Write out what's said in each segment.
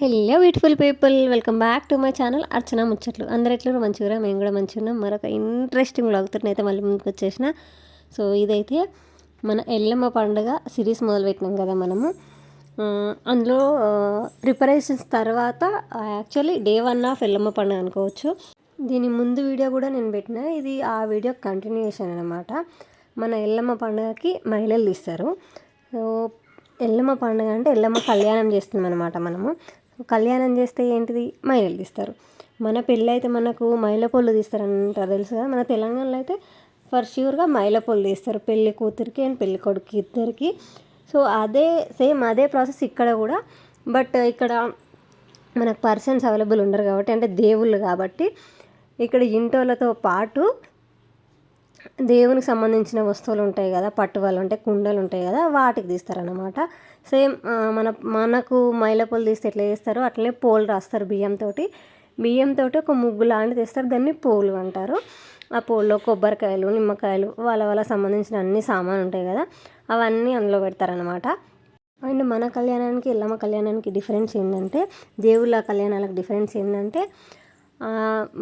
Hello beautiful people welcome back to my channel Archana ముచ్చట్లు అందరు ఎట్లా మంచిగా మేము కూడా మంచిగా ఉన్నాం మరొక ఇంట్రెస్టింగ్ వ్లాగ్తో అయితే మళ్ళీ ముందుకు వచ్చేసిన. సో ఇదైతే మన ఎల్లమ్మ పండుగ సిరీస్ మొదలుపెట్టినాం కదా మనము. అందులో ప్రిపరేషన్స్ తర్వాత actually day one of Yellamma పండుగ అనుకోవచ్చు. దీని ముందు వీడియో కూడా నేను పెట్టిన. ఇది ఆ వీడియో కంటిన్యూషన్ అనమాట మన ఎల్లమ్మ పండుగకి మహిళలు తీస్తారు. సో ఎల్లమ్మ పండుగ అంటే ఎల్లమ్మ కళ్యాణం చేస్తుంది అనమాట మనము. కళ్యాణం చేస్తే ఏంటిది? మైలలు తీస్తారు. మన పెళ్ళి అయితే మనకు మైల తీస్తారని తీస్తారంటారు తెలుసు కదా? మన తెలంగాణలో అయితే ఫర్ ష్యూర్గా మైల తీస్తారు. పెళ్ళి కూతురికి అండ్ పెళ్ళి కొడుకు ఇద్దరికి. సో అదే సేమ్ అదే ప్రాసెస్ ఇక్కడ కూడా. బట్ ఇక్కడ మనకు పర్సన్స్ అవైలబుల్ ఉండరు కాబట్టి అంటే దేవుళ్ళు కాబట్టి ఇక్కడ ఇంటోళ్ళతో పాటు దేవునికి సంబంధించిన వస్తువులు ఉంటాయి కదా పట్టువలు ఉంటాయి కుండలు ఉంటాయి కదా వాటికి తీస్తారనమాట సేమ్ మన మనకు మైలపూలు తీస్తే ఎట్లా చేస్తారో అట్లనే పోలు రాస్తారు బియ్యంతో బియ్యంతో ఒక ముగ్గు లాంటిది తీస్తారు దాన్ని పోలు అంటారు. ఆ పోల్లో కొబ్బరికాయలు నిమ్మకాయలు వాళ్ళ వాళ్ళ సంబంధించిన అన్ని సామాన్ ఉంటాయి కదా అవన్నీ అందులో పెడతారనమాట అండ్ మన కళ్యాణానికి ఎల్లమ్మ కళ్యాణానికి డిఫరెన్స్ ఏంటంటే దేవుళ్ళ కళ్యాణాలకు డిఫరెన్స్ ఏంటంటే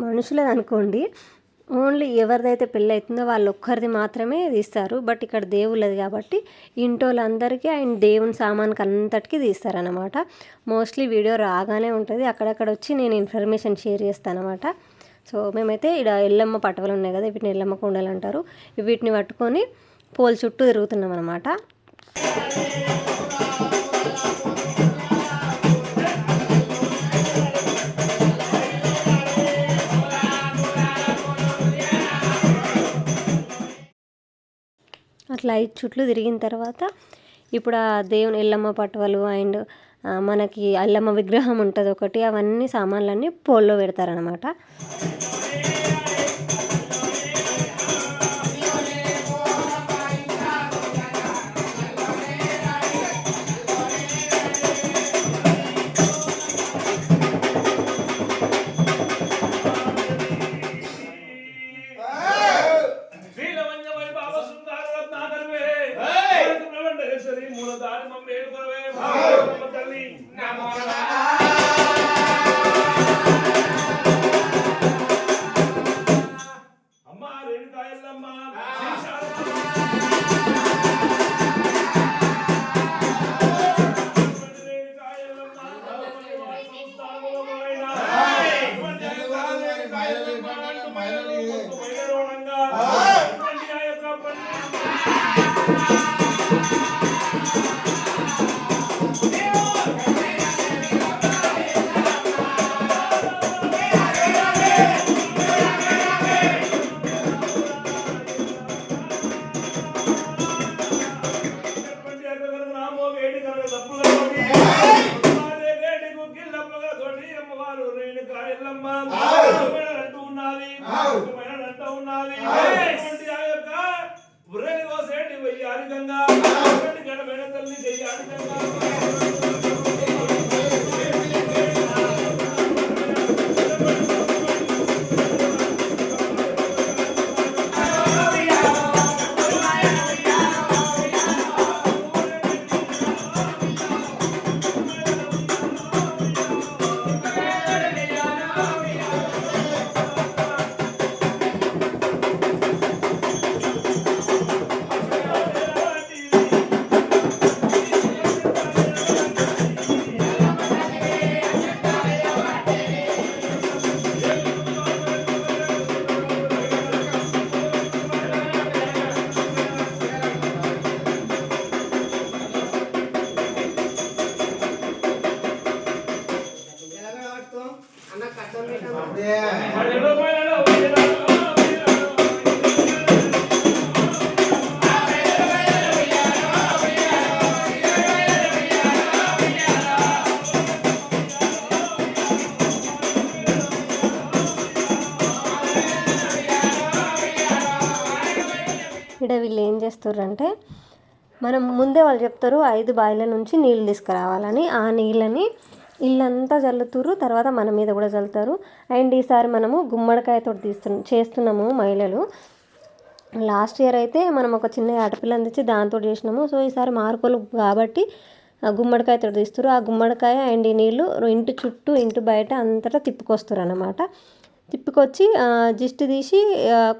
మనుషులది అనుకోండి ఓన్లీ ఎవరిదైతే పెళ్ళి అవుతుందో వాళ్ళు ఒక్కరిది మాత్రమే తీస్తారు. బట్ ఇక్కడ దేవుళ్ళది కాబట్టి ఇంటోళ్ళందరికీ ఆయన దేవుని సామాన్కి అంతటికీ తీస్తారనమాట మోస్ట్లీ వీడియో రాగానే ఉంటుంది. అక్కడక్కడ వచ్చి నేను ఇన్ఫర్మేషన్ షేర్ చేస్తాను అనమాట సో మేమైతే ఇక్కడ ఎల్లమ్మ పట్టవలు ఉన్నాయి కదా వీటిని ఎల్లమ్మ కుండలు అంటారు వీటిని పట్టుకొని పోల్ చుట్టూ తిరుగుతున్నాం అనమాట అట్లా ఐదు చుట్లు తిరిగిన తర్వాత ఇప్పుడు ఆ దేవుని ఎల్లమ్మ పట్టువలు అండ్ మనకి అల్లమ్మ విగ్రహం ఉంటుంది ఒకటి అవన్నీ సామాన్లన్నీ పోల్లో పెడతారనమాట అన్న కట్టం పెట్టాము ఇక్కడ వీళ్ళు ఏం చేస్తారంటే మనం ముందే వాళ్ళు చెప్తారు ఐదు బాయిల నుంచి నీళ్ళు తీసుకురావాలని ఆ నీళ్ళని ఇల్లంతా చల్లుతురు తర్వాత మన మీద కూడా చల్లుతారు అండ్ ఈసారి మనము గుమ్మడికాయతో తీస్తున్నాం చేస్తున్నాము మహిళలు. లాస్ట్ ఇయర్ అయితే మనం ఒక చిన్న ఆడపిల్లని తెచ్చి దాంతో చేసినాము. సో ఈసారి మార్పులు కాబట్టి గుమ్మడికాయ గుమ్మడికాయతో తీస్తారు ఆ గుమ్మడికాయ అండ్ ఈ నీళ్ళు ఇంటి చుట్టూ ఇంటి బయట అంతటా తిప్పుకొస్తారు అనమాట తిప్పుకొచ్చి జిస్ట్ తీసి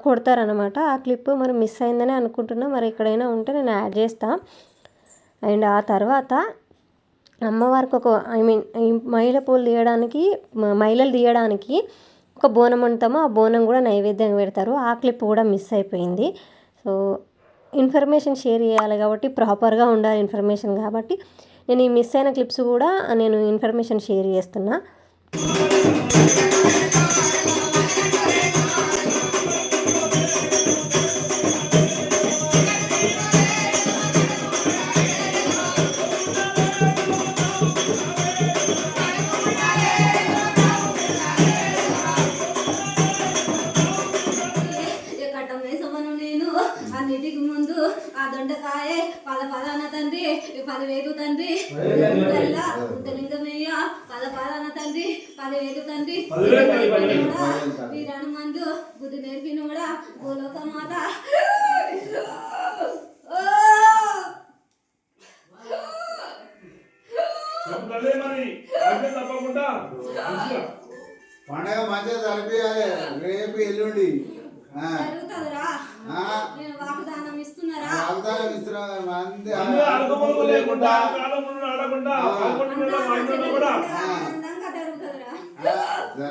కొడతారనమాట ఆ క్లిప్ మరి మిస్ అయిందని అనుకుంటున్నా. మరి ఎక్కడైనా ఉంటే నేను యాడ్ చేస్తాను అండ్ ఆ తర్వాత అమ్మవారికి ఒక ఐ మీన్ మైల పూలు తీయడానికి మహిళలు మైలలు తీయడానికి ఒక బోనం ఉంటామో ఆ బోనం కూడా నైవేద్యం పెడతారు. ఆ క్లిప్ కూడా మిస్ అయిపోయింది. సో ఇన్ఫర్మేషన్ షేర్ చేయాలి కాబట్టి ప్రాపర్గా ఉండాలి ఇన్ఫర్మేషన్ కాబట్టి నేను ఈ మిస్ అయిన క్లిప్స్ కూడా నేను ఇన్ఫర్మేషన్ షేర్ చేస్తున్నా. పదివేలు తండ్రి వీరాను మందు బుద్ధి మాత మరి. ఆజ్ఞ తప్పకుండా. మంచిగా. పండగ మంచిగా జరిపియాలి. రేపు ఎల్లుండి. ఆ, జరుగుతుందిరా. ఆ, నేను వాగ్దానం ఇస్తున్నారా? వాగ్దానం ఇస్తున్నాం మంది అడగబోలు లేకుండా కాలం ముందు ఆడకుండా ఆడుకుంటున్న మా ఇంట్లో కూడా ఆనందంగా జరుగుతుందిరా ఆ,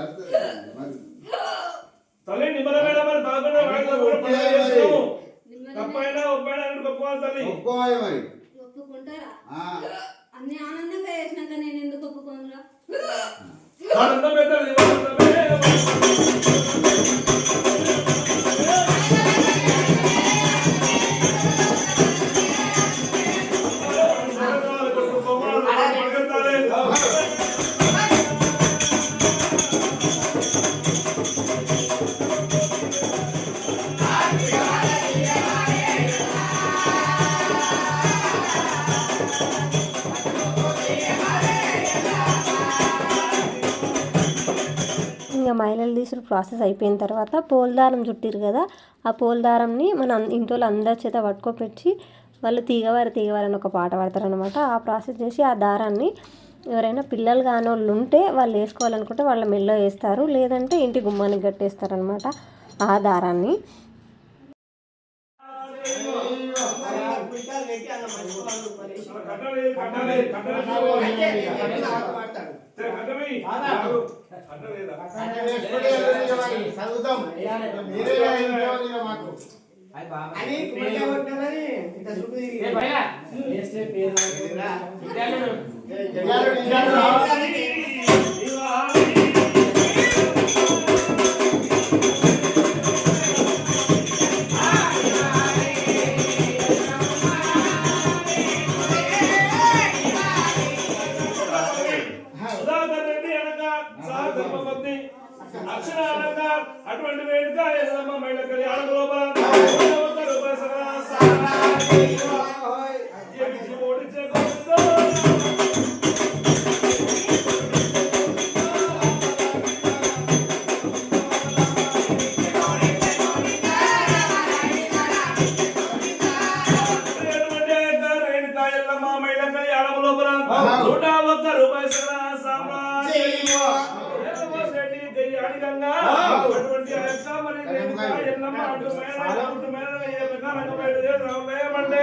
ప్రాసెస్ అయిపోయిన తర్వాత పోల్దారం చుట్టిరు కదా ఆ పోల్దారంని మన ఇంట్లో అందరి చేత పట్టుకోపెట్టి వాళ్ళు తీగవారు తీగవారని ఒక పాట పాడతారనమాట ఆ ప్రాసెస్ చేసి ఆ దారాన్ని ఎవరైనా పిల్లలు కాని వాళ్ళు ఉంటే వాళ్ళు వేసుకోవాలనుకుంటే వాళ్ళ మెల్లో వేస్తారు లేదంటే ఇంటి గుమ్మానికి కట్టేస్తారనమాట ఆ దారాన్ని. కట్టలే కట్టలే కట్టలే చదువుతాం. మీరే మాకు. అని ఎగిసి అక్షరాలంగా అటువంటి రేణుకా ఏదమ్మ మహిళ కళ్యాణ లోపల నూట ఒక్క రూపాయి సదా సామ్రాజ్యం. ఎల్లమ్మశెట్టి గయ్యాళికంగా అటువంటి ఆ యొక్క మరి రేణుకా ఎల్లమ్మ అటు మేడ ఇటు మేడ ఏ ప్రకారంగా బయలుదేరి రావులేమంటే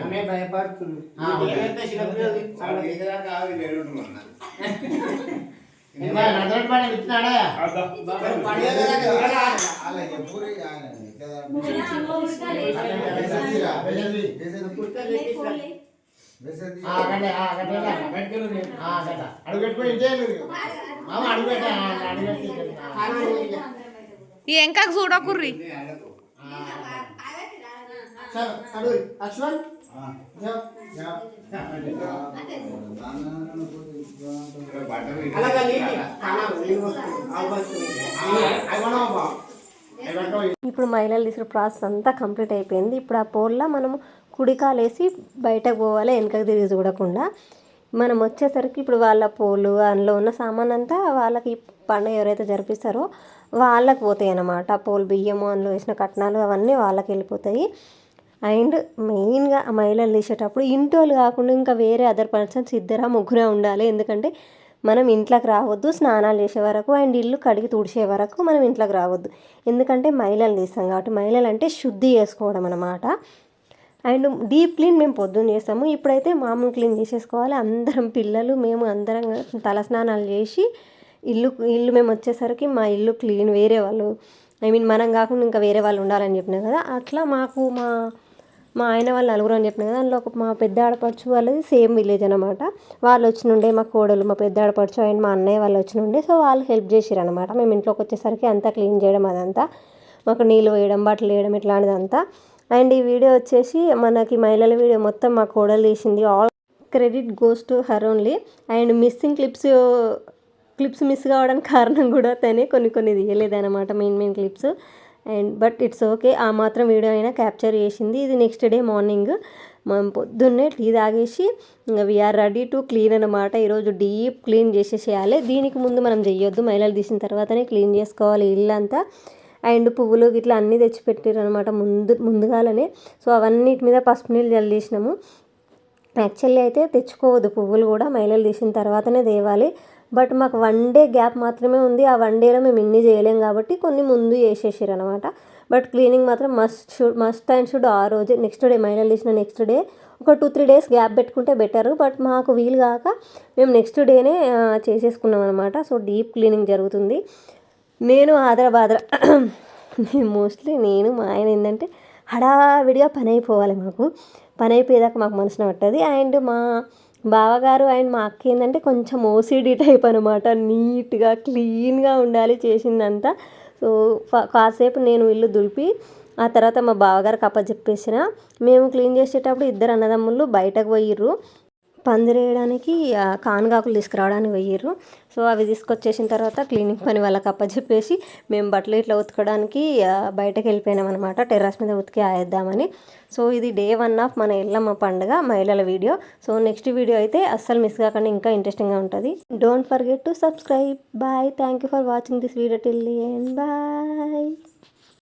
అనే భయపడుతుంది ఆ, ఓకే. ఏదైతే చిన్నపిల్లలు ఇంకా నడవడం పని ఇచ్చినాడా? అదా. అలా ఎప్పుడు ఆయన ఇక్కడ ఆ, అక్కడే, ఆ, అక్కడే రా. ఆ, అక్కడ. అడుగు పెట్టుకొని ఇటే నువ్వు. మామ అడుగు పెట్ట, ఆ, అడుగు పెట్టి ఇక్కడ. ఆ. ఈ ఎంకాకు చూడకుర్రి అశ్వన్ అలాగా ఇప్పుడు మహిళలు తీసుకున్న ప్రాసెస్ అంతా కంప్లీట్ అయిపోయింది. ఇప్పుడు ఆ పోల్లో మనము కుడికాలేసి బయటకు పోవాలి వెనకకు తిరిగి చూడకుండా. మనం వచ్చేసరికి ఇప్పుడు వాళ్ళ పోలు అందులో ఉన్న సామాన్ అంతా వాళ్ళకి పండుగ ఎవరైతే జరిపిస్తారో వాళ్ళకి పోతాయి అన్నమాట. పోలు బియ్యము అందులో వేసిన కట్నాలు అవన్నీ వాళ్ళకి వెళ్ళిపోతాయి. అండ్ మెయిన్గా మహిళలు తీసేటప్పుడు ఇంటి వాళ్ళు కాకుండా ఇంకా వేరే అదర్ పర్సన్స్ ఇద్దరా ముగ్గురే ఉండాలి. ఎందుకంటే మనం ఇంట్లోకి రావద్దు స్నానాలు చేసే వరకు అండ్ ఇల్లు కడిగి తుడిచే వరకు మనం ఇంట్లోకి రావద్దు. ఎందుకంటే మహిళలు తీస్తాం కాబట్టి మహిళలు అంటే శుద్ధి చేసుకోవడం అన్నమాట. అండ్ డీప్ క్లీన్ మేము పొద్దున్న చేస్తాము. ఇప్పుడైతే మామూలు క్లీన్ చేసేసుకోవాలి. అందరం పిల్లలు మేము అందరం తలస్నానాలు చేసి ఇల్లు ఇల్లు మేము వచ్చేసరికి మా ఇల్లు క్లీన్. వేరే వాళ్ళు ఐ మీన్ మనం కాకుండా ఇంకా వేరే వాళ్ళు ఉండాలని చెప్పినా కదా అట్లా మాకు మా మా ఆయన వాళ్ళు నలుగురు అని చెప్పిన కదా అందులో ఒక మా పెద్ద ఆడపడుచు వాళ్ళది సేమ్ విలేజ్ అనమాట వాళ్ళు వచ్చినుండే మా కోడలు మా పెద్ద ఆడపడుచు అండ్ మా అన్నయ్య వాళ్ళు వచ్చినుండే సో వాళ్ళు హెల్ప్ చేసారు అనమాట మేము ఇంట్లోకి వచ్చేసరికి అంతా క్లీన్ చేయడం అదంతా మాకు నీళ్ళు వేయడం బట్టలు వేయడం ఇట్లాంటిదంతా. అండ్ ఈ వీడియో వచ్చేసి మనకి మహిళల వీడియో మొత్తం మా కోడలు తీసింది. All credit goes to her only and missing clips clips miss కావడానికి కారణం కూడా తనే కొన్ని కొన్ని తీయలేదన్నమాట main main clips and but it's okay ఆ మాత్రం వీడియో అయినా క్యాప్చర్ చేసింది. ఇది నెక్స్ట్ డే మార్నింగ్. మనం పొద్దున్నే టీ తాగేసి వీఆర్ రెడీ టు క్లీన్ అనమాట ఈరోజు డీప్ క్లీన్ చేసేసేయాలి. దీనికి ముందు మనం చెయ్యొద్దు. మహిళలు తీసిన తర్వాతనే క్లీన్ చేసుకోవాలి ఇల్లంతా. అండ్ పువ్వులు ఇట్లా అన్నీ తెచ్చిపెట్టారు అనమాట ముందు ముందుగాలనే. సో అవన్నిటి మీద పసుపు నీళ్ళు జల్లేసినాము యాక్చువల్లీ అయితే తెచ్చుకోవద్దు పువ్వులు కూడా. మహిళలు తీసిన తర్వాతనే తేవాలి. బట్ మాకు వన్ డే గ్యాప్ మాత్రమే ఉంది. ఆ వన్ డేలో మేము ఇన్ని చేయలేం కాబట్టి కొన్ని ముందు చేసేసారు అనమాట బట్ క్లీనింగ్ మాత్రం must should must and should ఆ రోజే నెక్స్ట్ డే మైనల్ వేసిన నెక్స్ట్ డే ఒక టూ త్రీ డేస్ గ్యాప్ పెట్టుకుంటే బెటర్. బట్ మాకు వీలు కాక మేము నెక్స్ట్ డేనే చేసేసుకున్నాం అనమాట సో డీప్ క్లీనింగ్ జరుగుతుంది. నేను ఆదర బాదర మోస్ట్లీ నేను మా ఆయన ఏంటంటే హడావిడిగా పని అయిపోవాలి మాకు. పని అయిపోయేదాకా మాకు మనసున పట్టదు. అండ్ మా బావగారు అండ్ మా అక్క ఏంటంటే కొంచెం ఓసిడి టైప్ అనమాట నీట్గా క్లీన్గా ఉండాలి చేసిందంతా. సో ఫ- కాసేపు నేను ఇల్లు దులిపి ఆ తర్వాత మా బావగారికి అప్పచెప్పేసిన. మేము క్లీన్ చేసేటప్పుడు ఇద్దరు అన్నదమ్ములు బయటకు పోయిర్రు. పందిరేయడానికి కానుగాకులు తీసుకురావడానికి పోయిర్రు. సో అవి తీసుకొచ్చేసిన తర్వాత క్లీనింగ్ పని వాళ్ళకి అప్పచెప్పేసి మేము బట్టలు ఇట్లా ఉతకడానికి బయటకు వెళ్ళిపోయినాం అనమాట టెర్రస్ మీద ఉతికి ఆయేద్దామని. సో ఇది డే వన్ ఆఫ్ మన ఎల్లమ్మ పండుగ మహిళల వీడియో. సో నెక్స్ట్ వీడియో అయితే అస్సలు మిస్ కాకుండా ఇంకా ఇంట్రెస్టింగ్గా ఉంటుంది. Don't forget to subscribe bye thank you for watching this video till bye